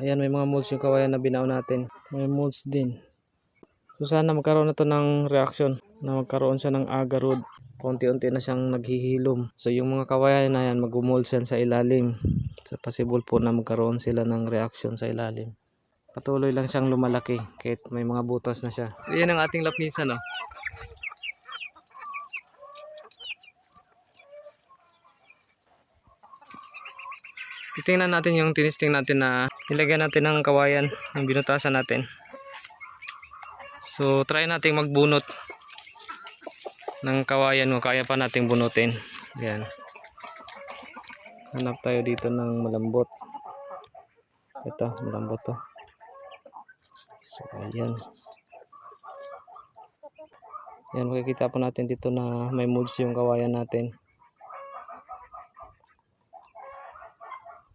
Ayan, may mga molds yung kawayan na binaw natin. May molds din. So sana magkaroon na to ng reaction na magkaroon siya ng agarwood. Konti-unti na siyang naghihilom. So yung mga kawayan na yan, mag-mold yan sa ilalim. So possible po na magkaroon sila ng reaction sa ilalim. Patuloy lang siyang lumalaki kahit may mga butas na siya. So yan ang ating lapnisan no. Titingnan natin yung tinisting natin na nilagyan natin ng kawayan, yung binutasan natin. So try nating magbunot ng kawayan kung kaya pa nating bunutin. Yan. Hanap tayo dito ng malambot. Ito, malambot to. So ayan. Yan, makikita po natin dito na may molds yung kawayan natin.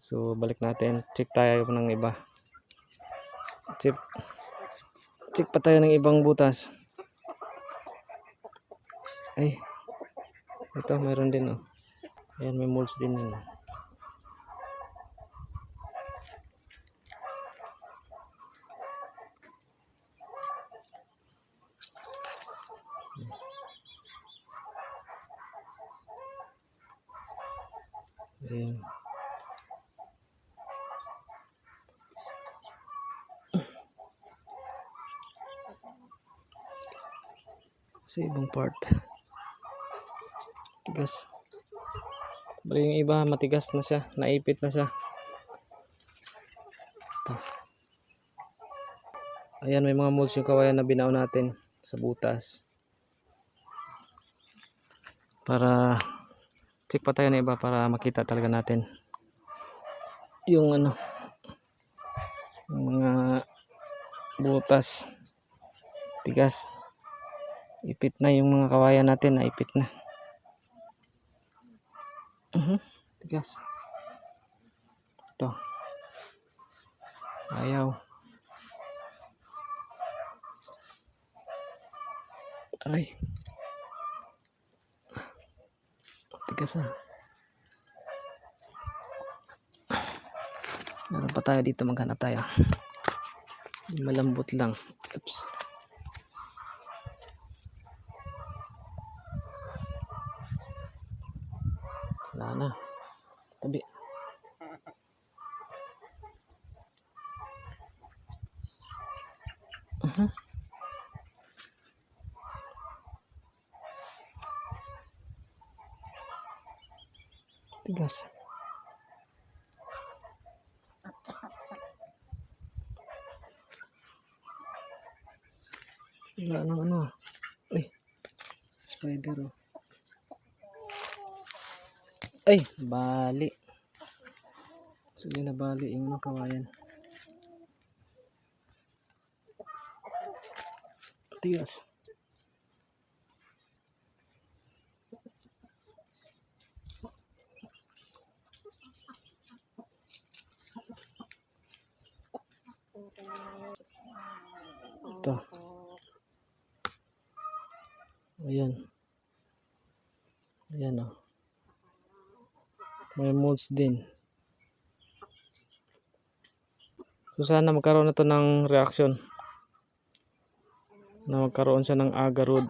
So balik natin, check tayo ng iba. Check, check pa tayo ng ibang butas. Ay, ito meron din oh. Ayan, may molds din yun. oh. Ayan. Sa ibang part. Tigas. Bali yung iba matigas na siya. Naipit na siya. Ito. ayan may mga molds yung kawayan na binaw natin sa butas. Para check pa tayo na iba para makita talaga natin. Yung ano yung mga butas. Tigas ipit na yung mga kawayan natin naipit na. Mhm, tigas. Ito. Ayaw. Aray. Tigas ah meron pa tayo dito maghanap tayo. Malambot lang. Oops Tabi. Mhm. Tigas. Wala nang. Spider oh. Ay, bali. Sige na bali yung ano kawayan. Tigas. Ito. Ayan oh. Molds din. So sana magkaroon na to ng reaction. Na magkaroon siya ng agarwood.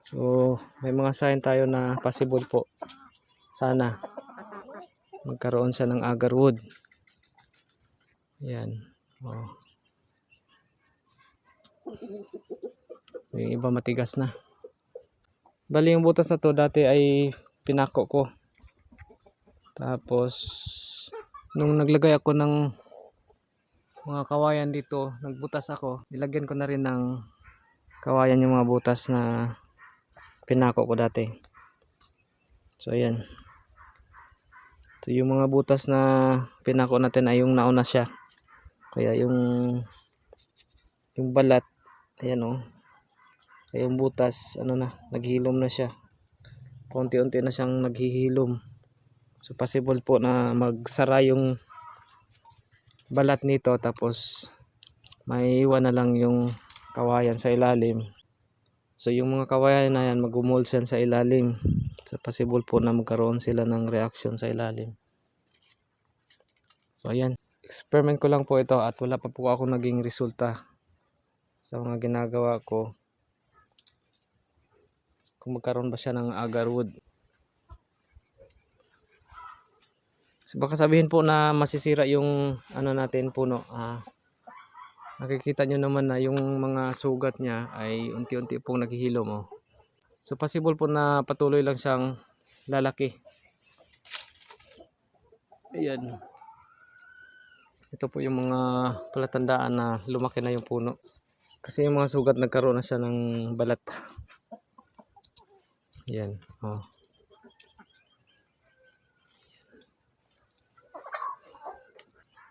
So may mga sign tayo na possible po. Sana magkaroon siya ng agarwood. Yan. Oh. So yung iba matigas na. Bali yung butas na to dati ay pinako ko. Tapos, nung naglagay ako ng mga kawayan dito, nagbutas ako, nilagyan ko na rin ng kawayan yung mga butas na pinako ko dati. So, ayan. So, yung mga butas na pinako natin ay yung nauna siya. Kaya yung yung balat, ayan o. Oh, yung butas, ano na, naghilom na siya. Konti-unti na siyang naghihilom. So possible po na magsara yung balat nito tapos may iwan na lang yung kawayan sa ilalim. So yung mga kawayan na yan mag-mold yan sa ilalim. So possible po na magkaroon sila ng reaction sa ilalim. So ayan, experiment ko lang po ito at wala pa po ako naging resulta sa mga ginagawa ko. Kung magkaroon ba siya ng agarwood. So baka sabihin po na masisira yung ano natin puno. Ah, nakikita nyo naman na yung mga sugat niya ay unti-unti pong naghihilom. Oh. So possible po na patuloy lang siyang lalaki. Ayan. Ito po yung mga palatandaan na lumaki na yung puno. Kasi yung mga sugat nagkaroon na siya ng balat. Yan. Oh.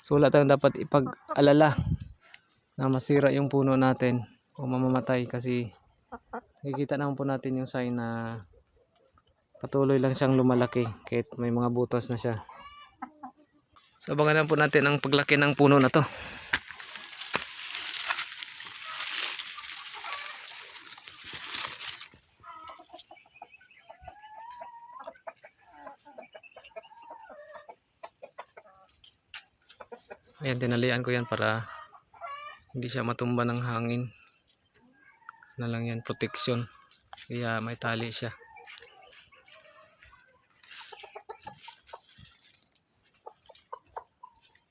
So wala tayong dapat ipag-alala na masira yung puno natin o mamamatay kasi nakikita naman po natin yung sign na patuloy lang siyang lumalaki kahit may mga butas na siya. So abangan po natin ang paglaki ng puno na to. Ayan, tinalian ko yan para hindi siya matumba ng hangin. Ano lang yan, protection. Kaya may tali siya.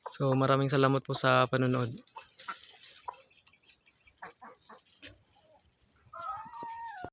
So maraming salamat po sa panonood.